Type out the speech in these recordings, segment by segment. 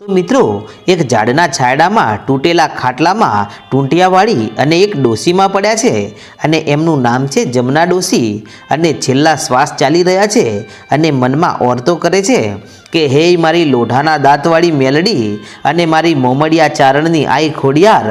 તો મિત્રો, એક ઝાડના છાયડામાં તૂટેલા ખાટલામાં ટૂંટિયાવાળી અને એક ડોસીમાં પડ્યા છે અને એમનું નામ છે જમના ડોસી અને છેલ્લા શ્વાસ ચાલી રહ્યા છે અને મનમાં ઓરતો કરે છે કે, હે મારી લોઢાના દાંતવાળી મેલડી અને મારી મોમડિયા ચારણની આઈ ખોડિયાર,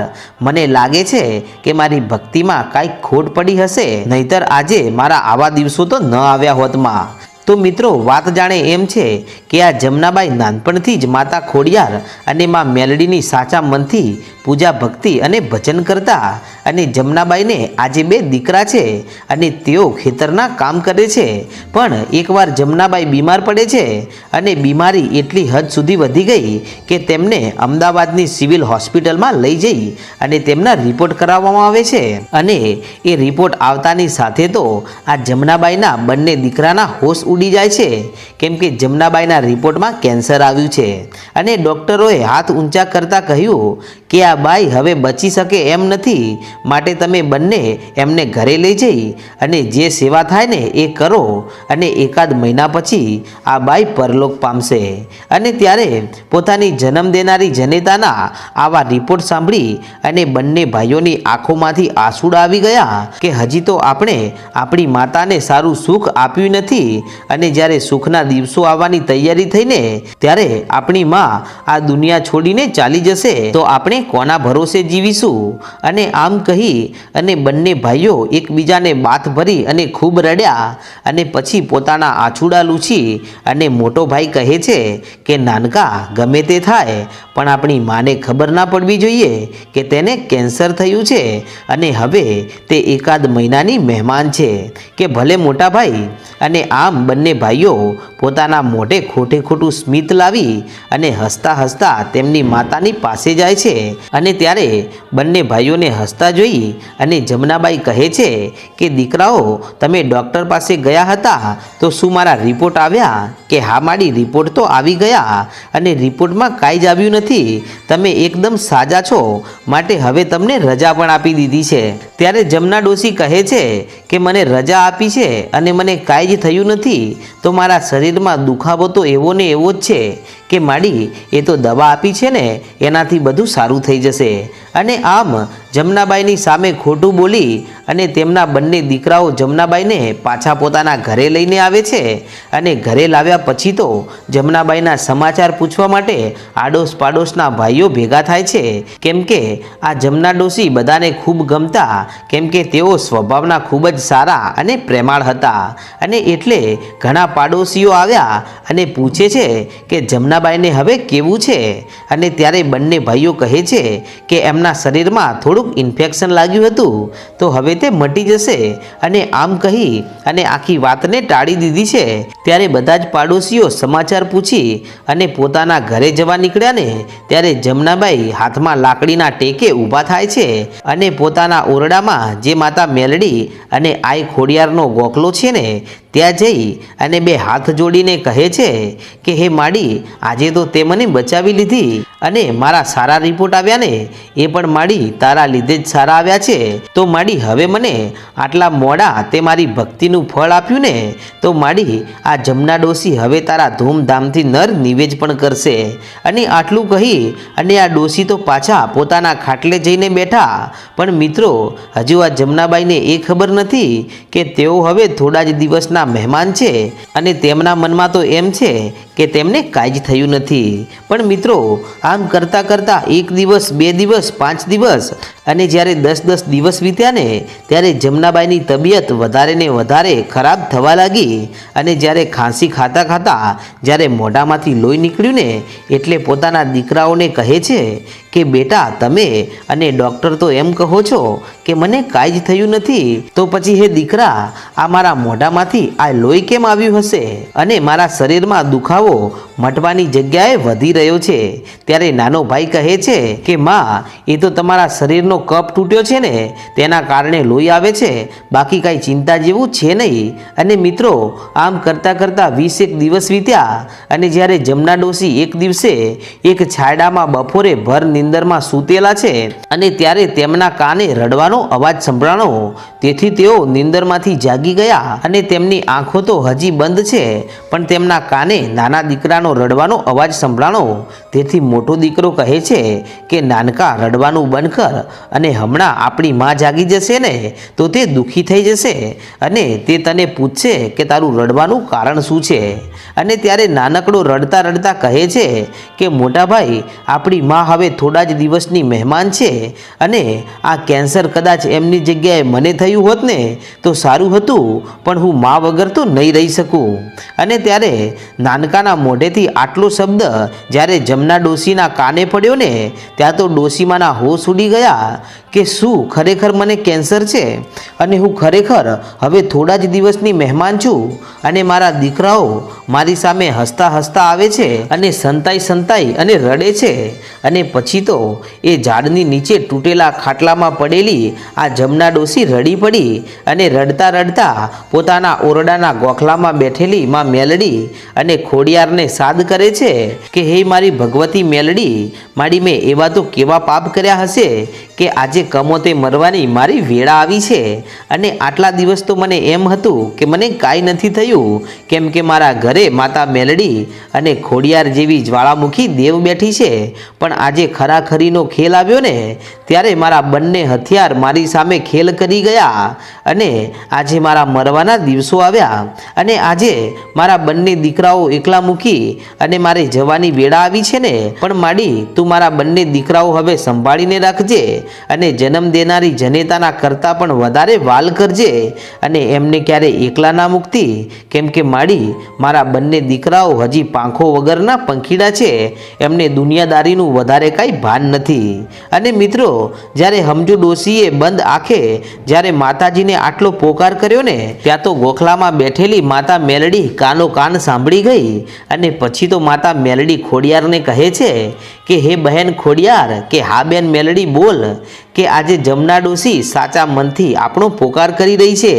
મને લાગે છે કે મારી ભક્તિમાં કાંઈક ખોટ પડી હશે, નહીતર આજે મારા આવા દિવસો તો ન આવ્યા હોતમાં. તો મિત્રો વાત જાણે એમ છે કે આ જમનાબાઈ નાનપણથી જ માતા ખોડિયાર અને માં મેલડીની સાચા મનથી પૂજા ભક્તિ અને ભજન કરતા અને જમનાબાઈને આજે બે દીકરા છે અને તેઓ ખેતરના કામ કરે છે. પણ એકવાર જમનાબાઈ બીમાર પડે છે અને બીમારી એટલી હદ સુધી વધી ગઈ કે તેમને અમદાવાદની સિવિલ હોસ્પિટલમાં લઈ જઈ અને તેમના રિપોર્ટ કરાવવામાં આવે છે. અને એ રિપોર્ટ આવતાની સાથે તો આ જમનાબાઈના બંને દીકરાના હોશ ઉડી જાય છે. કેમ કે જમનાબાઈના રિપોર્ટમાં કેન્સર આવ્યું છે. અને ડૉક્ટરોએ હાથ ઊંચા કરતાં કહ્યું કે આ બાઈ હવે બચી શકે એમ નથી. માટે તમે બંને એમને ઘરે લઈ જઈ અને જે સેવા થાય ને એ કરો. અને એકાદ મહિના પછી આ બાઈ પરલોક પામશે. અને ત્યારે પોતાની જન્મ દેનારી જનેતાના આવા રિપોર્ટ સાંભળી અને બંને ભાઈઓની આંખોમાંથી આંસુડા આવી ગયા કે હજી તો આપણે આપણી માતાને સારું સુખ આપ્યું નથી. અને જ્યારે સુખના દિવસો આવવાની તૈયારી થઈને ત્યારે આપણી માં આ દુનિયા છોડીને ચાલી જશે, તો આપણે કોના ભરોસે જીવીશું? અને આમ કહી અને બંને ભાઈઓ એકબીજાને બાથ ભરી અને ખૂબ રડ્યા અને પછી પોતાના આછુડા લૂછી અને મોટો ભાઈ કહે છે કે, નાનકા, ગમે તે થાય, પણ આપણી માને ખબર ના પડવી જોઈએ કે તેને કેન્સર થયું છે અને હવે તે એકાદ મહિનાની મહેમાન છે. કે ભલે મોટા ભાઈ, અને આમ બંને ભાઈઓ પોતાના મોઢે ખોટે ખોટું સ્મિત લાવી અને હસતા હસતા તેમની માતાની પાસે જાય છે અને ત્યારે બંને ભાઈઓને હસતા જોઈ અને જમનાબાઈ કહે છે કે, દીકરાઓ, તમે ડૉક્ટર પાસે ગયા હતા તો શું મારા રિપોર્ટ આવ્યા? કે હા, મારી રિપોર્ટ તો આવી ગયા અને રિપોર્ટમાં કાંઈ જ આવ્યું નથી. તમે એકદમ સાજા છો. માટે હવે તમને રજા પણ આપી દીધી છે. ત્યારે જમના ડોસી કહે છે કે, મને રજા આપી છે અને મને કાંઈ જ થયું નથી. તો મારા શરીરમાં દુખાવો તો એવો ને એવો જ છે. કે માડી, એ તો દવા આપી છે ને, એનાથી બધું સારું થઈ જશે. અને આમ જમનાબાઈની સામે ખોટું બોલી અને તેમના બંને દીકરાઓ જમનાબાઈને પાછા પોતાના ઘરે લઈને આવે છે અને ઘરે લાવ્યા પછી તો જમનાબાઈના સમાચાર પૂછવા માટે આડોશ પાડોશના ભાઈઓ ભેગા થાય છે. કેમ કે આ જમના ડોસી બધાને ખૂબ ગમતા, કેમ કે તેઓ સ્વભાવના ખૂબ જ સારા અને પ્રેમાળ હતા. અને એટલે ઘણા પાડોશીઓ આવ્યા અને પૂછે છે કે જમનાબાઈને હવે કેવું છે? અને ત્યારે બંને ભાઈઓ કહે છે કે એમના શરીરમાં થોડુંક ઇન્ફેક્શન લાગ્યું હતું, તો હવે તે મટી જશે. અને આમ કહી અને આખી વાતને ટાળી દીધી છે. ત્યારે બધા જ પાડોશીઓ સમાચાર પૂછી અને પોતાના ઘરે જવા નીકળ્યા ને, ત્યારે જમનાબાઈ હાથમાં લાકડીના ટેકે ઊભા થાય છે અને પોતાના ઓરડામાં જે માતા મેલડી અને આઈ ખોડિયારનો ગોખલો છે ને ત્યાં જઈ અને બે હાથ જોડીને કહે છે કે, હે માડી, આજે તો તે મને બચાવી લીધી અને મારા સારા રિપોર્ટ આવ્યા ને એ પણ માડી તારા લીધે જ સારા આવ્યા છે. તો માડી, હવે મને આટલા મોડા તે મારી ભક્તિનું ફળ આપ્યું ને, તો માડી, આ જમના ડોસી હવે તારા ધૂમધામથી નર નિવેજ પણ કરશે. અને આટલું કહી અને આ ડોસી તો પાછા પોતાના ખાટલે જઈને બેઠા. પણ મિત્રો, હજુ આ જમનાબાઈને એ ખબર નથી કે તેઓ હવે થોડા જ દિવસના મહેમાન છે અને તેમના મનમાં તો એમ છે કે તેમને કાંઈ જ થયું નથી. પણ મિત્રો, આમ કરતાં કરતાં એક દિવસ, બે દિવસ, પાંચ દિવસ અને જ્યારે દસ દસ દિવસ વીત્યા ને, ત્યારે જમનાબાઈની તબિયત વધારે ને વધારે ખરાબ થવા લાગી અને જ્યારે ખાંસી ખાતા ખાતા જ્યારે મોઢામાંથી લોહી નીકળ્યું ને, એટલે પોતાના દીકરાઓને કહે છે કે, બેટા, તમે અને ડૉક્ટર તો એમ કહો છો કે, મને કાંઈ જ થયું નથી, તો પછી હે દીકરા, આ મારા મોઢામાંથી આ લોહી કેમ આવ્યું હશે? અને મારા શરીરમાં દુખાવો મટવાની જગ્યાએ વધી રહ્યો છે. ત્યારે નાનો ભાઈ કહે છે કે, માં, એ તો તમારા શરીરનો કપ તૂટ્યો છે ને, તેના કારણે લોહી આવે છે. બાકી કાંઈ ચિંતા જેવું છે નહીં. અને મિત્રો, આમ કરતાં કરતાં વીસ એક દિવસ વીત્યા અને જ્યારે જમના ડોસી એક દિવસે એક છાયડામાં બપોરે ભર નિંદરમાં સૂતેલા છે અને ત્યારે તેમના કાને રડવાનો અવાજ સંભળાણો, તેથી તેઓ નિંદરમાંથી જાગી ગયા અને તેમની આંખો તો હજી બંધ છે, પણ તેમના કાને નાના દીકરાનો રડવાનો અવાજ સંભળાણો. તેથી મોટો દીકરો કહે છે કે, નાનકા, રડવાનું બંધ કર અને હમણાં આપણી માં જાગી જશે ને, તો તે દુઃખી થઈ જશે અને તે તને પૂછશે કે તારું રડવાનું કારણ શું છે. અને ત્યારે નાનકડો રડતા રડતા કહે છે કે, મોટા ભાઈ, આપણી માં હવે થોડા જ દિવસની મહેમાન છે અને આ કેન્સર કદાચ એમની જગ્યાએ મને થયું હોત ને, તો સારું હતું, પણ હું મા વગર તો નહીં રહી શકું. અને ત્યારે નાનકાના મોઢેથી આટલો શબ્દ જ્યારે જમના ડોશીના કાને પડ્યો ને, ત્યાં તો ડોશીમાના હોશ ઉડી ગયા. કે શું ખરેખર મને કેન્સર છે? અને હું ખરેખર હવે થોડા જ દિવસની મહેમાન છું અને મારા દીકરાઓ મારી સામે હસતા હસતા આવે છે અને સંતાઈ સંતાઈ અને રડે છે. અને પછી તો એ ઝાડની નીચે તૂટેલા ખાટલામાં પડેલી આ જમના ડોસી રડી પડી અને રડતા રડતા પોતાના ઓરડાના ગોખલામાં બેઠેલી માં મેલડી અને ખોડિયારને સાદ કરે છે કે, હે મારી ભગવતી મેલડી, મારી મેં એવા તો કેવા પાપ કર્યા હશે કે આજે કમોતે મરવાની મારી વેળા આવી છે અને આટલા દિવસ તો મને એમ હતું કે મને કાંઈ નથી થયું, કેમ કે મારા ઘરે માતા મેલડી અને ખોડિયાર જેવી જ્વાળામુખી દેવ બેઠી છે. પણ આજે ખરાખરીનો ખેલ આવ્યો ને ત્યારે મારા બંને હથિયાર મારી સામે ખેલ કરી ગયા અને આજે મારા મરવાના દિવસો આવ્યા અને આજે મારા બંને દીકરાઓ એકલા મૂકી અને મારે જવાની વેળા આવી છે ને. પણ માડી, તું મારા બંને દીકરાઓ હવે સંભાળીને રાખજે અને જન્મ દેનારી જનેતાના કરતાં પણ વધારે વાલ કરજે અને એમને ક્યારે એકલા ના મૂકતી. કેમ કે માડી, મારા બંને દીકરાઓ હજી પાંખો વગરના પંખીડા છે. એમને દુનિયાદારીનું વધારે કાંઈ ભાન નથી. અને મિત્રો જ્યારે હમજુ ડોશીએ બંધ આંખે જ્યારે માતાજીને આટલો પોકાર કર્યો ને, ત્યાં તો ગોખલામાં બેઠેલી માતા મેલડી કાનો કાન સાંભળી ગઈ અને પછી તો માતા મેલડી ખોડિયારને કહે છે કે, હે બહેન ખોડિયાર, કે હા બેન મેલડી બોલ, કે આજે જમના ડોસી સાચા મનથી આપણો પોકાર કરી રહી છે.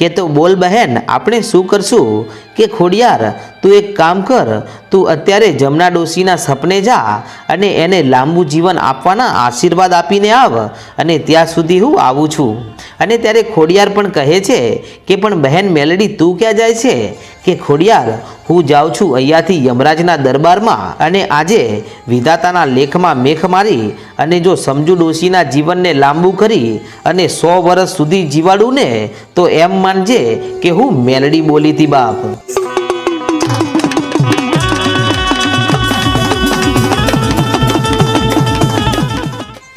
કે તો બોલ બહેન, આપણે શું કરશું? કે ખોડિયાર, તું એક કામ કર, તું અત્યારે જમના ડોશીના સપને જા અને એને લાંબુ જીવન આપવાના આશીર્વાદ આપીને આવ અને ત્યાં સુધી હું આવું છું. અને ત્યારે ખોડિયાર પણ કહે છે કે, પણ બહેન, મેલડી, તું ક્યાં જાય છે? કે ખોડિયાર, હું જાઉં છું અહીંયાથી યમરાજના દરબારમાં અને આજે વિધાતાના લેખમાં મેખ મારી અને જો સમજુ ડોશીના જીવનને લાંબુ કરી અને સો વર્ષ સુધી જીવાડું ને, તો એમ માનજે કે હું મેલડી બોલી હતી બાપ.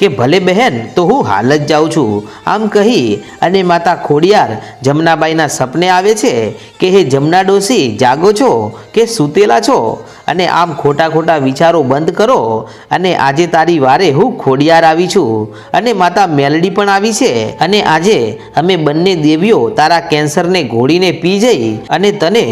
કે ભલે બહેન, તો હું હાલ જ જાઉં છું. આમ કહી અને માતા ખોડિયાર જમનાબાઈના સપને આવે છે કે, હે જમના ડોસી, જાગો છો કે સૂતેલા છો? અને આમ ખોટા ખોટા વિચારો બંધ કરો અને આજે તારી વારે હું ખોડિયાર આવી છું. અને માતા મેલડી પણ આવી છે. અને આજે અમે બંને દેવીઓ તારા કેન્સરને ઘોડીને પી જઈ અને તને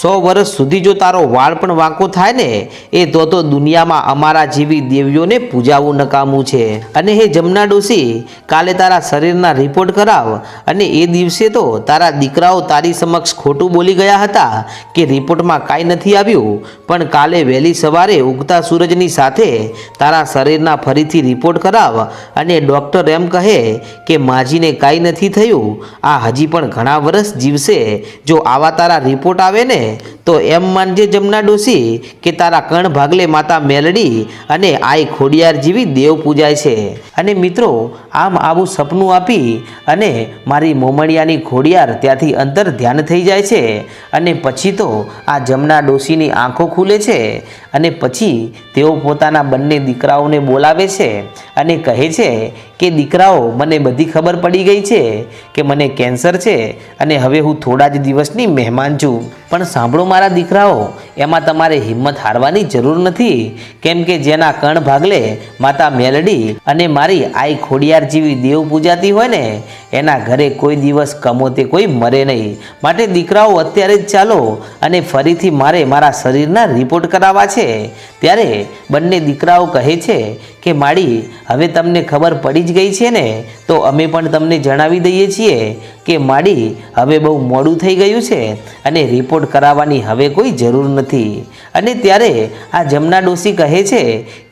સો વર્ષ સુધી જો તારો વાળ પણ વાંકો થાય ને, એ તો તો દુનિયામાં અમારા જેવી દેવીઓને પૂજાવું નકામું છે. અને હે જમના ડોસી કાલે તારા શરીરના રિપોર્ટ કરાવ અને એ દિવસે તો તારા દીકરાઓ તારી સમક્ષ ખોટું બોલી ગયા હતા કે રિપોર્ટમાં કાંઈ નથી આવ્યું. પણ કાલે વહેલી સવારે ઉગતા સૂરજની સાથે તારા શરીરના ફરીથી રિપોર્ટ કરાવ અને ડૉક્ટર એમ કહે કે માજીને કાંઈ નથી થયું. આ હજી પણ ઘણા વર્ષ જીવશે. જો આવા તારા રિપોર્ટ આવે ને, તો એમ માનજે જમના ડોસી કે તારા કણ ભાગલે માતા મેલડી અને આઈ ખોડિયાર જેવી દેવ પૂજાય છે. અને મિત્રો, આમ આવું સપનું આપી અને મારી મોમડિયાની ઘોડિયાર ત્યાંથી અંતર ધ્યાન થઈ જાય છે અને પછી તો આ જમના ડોશીની આંખો ખુલે છે અને પછી તેઓ પોતાના બંને દીકરાઓને બોલાવે છે અને કહે છે કે, દીકરાઓ, મને બધી ખબર પડી ગઈ છે કે મને કેન્સર છે અને હવે હું થોડા જ દિવસની મહેમાન છું. પણ સાંભળો મારા દીકરાઓ, એમાં તમારે હિંમત હારવાની જરૂર નથી. કેમ કે જેના કણ ભાગલે માતા મેલડી અને મારી આઈ ખોડિયાર જેવી દેવ પૂજાતી હોય ને, એના ઘરે કોઈ દિવસ કમોતે કોઈ મરે નહીં. માટે દીકરાઓ, અત્યારે જ ચાલો અને ફરીથી મારે મારા શરીરના રિપોર્ટ કરાવવા છે. છે, ત્યારે બંને દીકરાઓ કહે છે કે માડી હવે તમને ખબર પડી જ ગઈ છે ને, તો અમે પણ તમને જણાવી દઈએ છીએ કે માડી હવે બહુ મોડું થઈ ગયું છે અને રિપોર્ટ કરાવવાની હવે કોઈ જરૂર નથી. અને ત્યારે આ જમના ડોસી કહે છે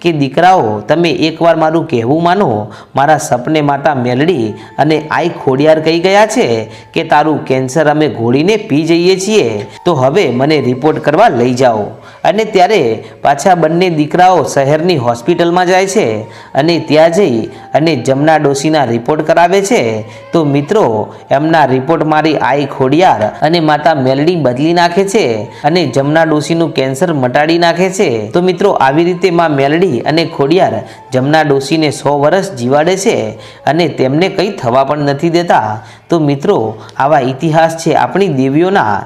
કે, દીકરાઓ, તમે એકવાર મારું કહેવું માનો. મારા સપને માતા મેલડી અને આઈ ખોડિયાર કહી ગયા છે કે, તારું કેન્સર અમે ઘોડીને પી જઈએ છીએ. તો હવે મને રિપોર્ટ કરવા લઈ જાઓ. અને ત્યારે પાછા બંને દીકરાઓ શહેરની હોસ્પિટલમાં જાય છે અને ત્યાં જઈ અને જમના ડોશીના રિપોર્ટ કરાવે છે. તો મિત્રો, એમના રિપોર્ટ મારી આઈ ખોડિયાર અને માતા મેલડી બદલી નાખે છે અને જમના ડોશીનું કેન્સર મટાડી નાખે છે. તો મિત્રો, આવી રીતે માં મેલડી અને ખોડિયાર જમના ડોશીને સો વર્ષ જીવાડે છે અને તેમને કંઈ થવા પણ નથી દેતા. તો મિત્રો, આવા ઇતિહાસ છે આપણી દેવીઓના.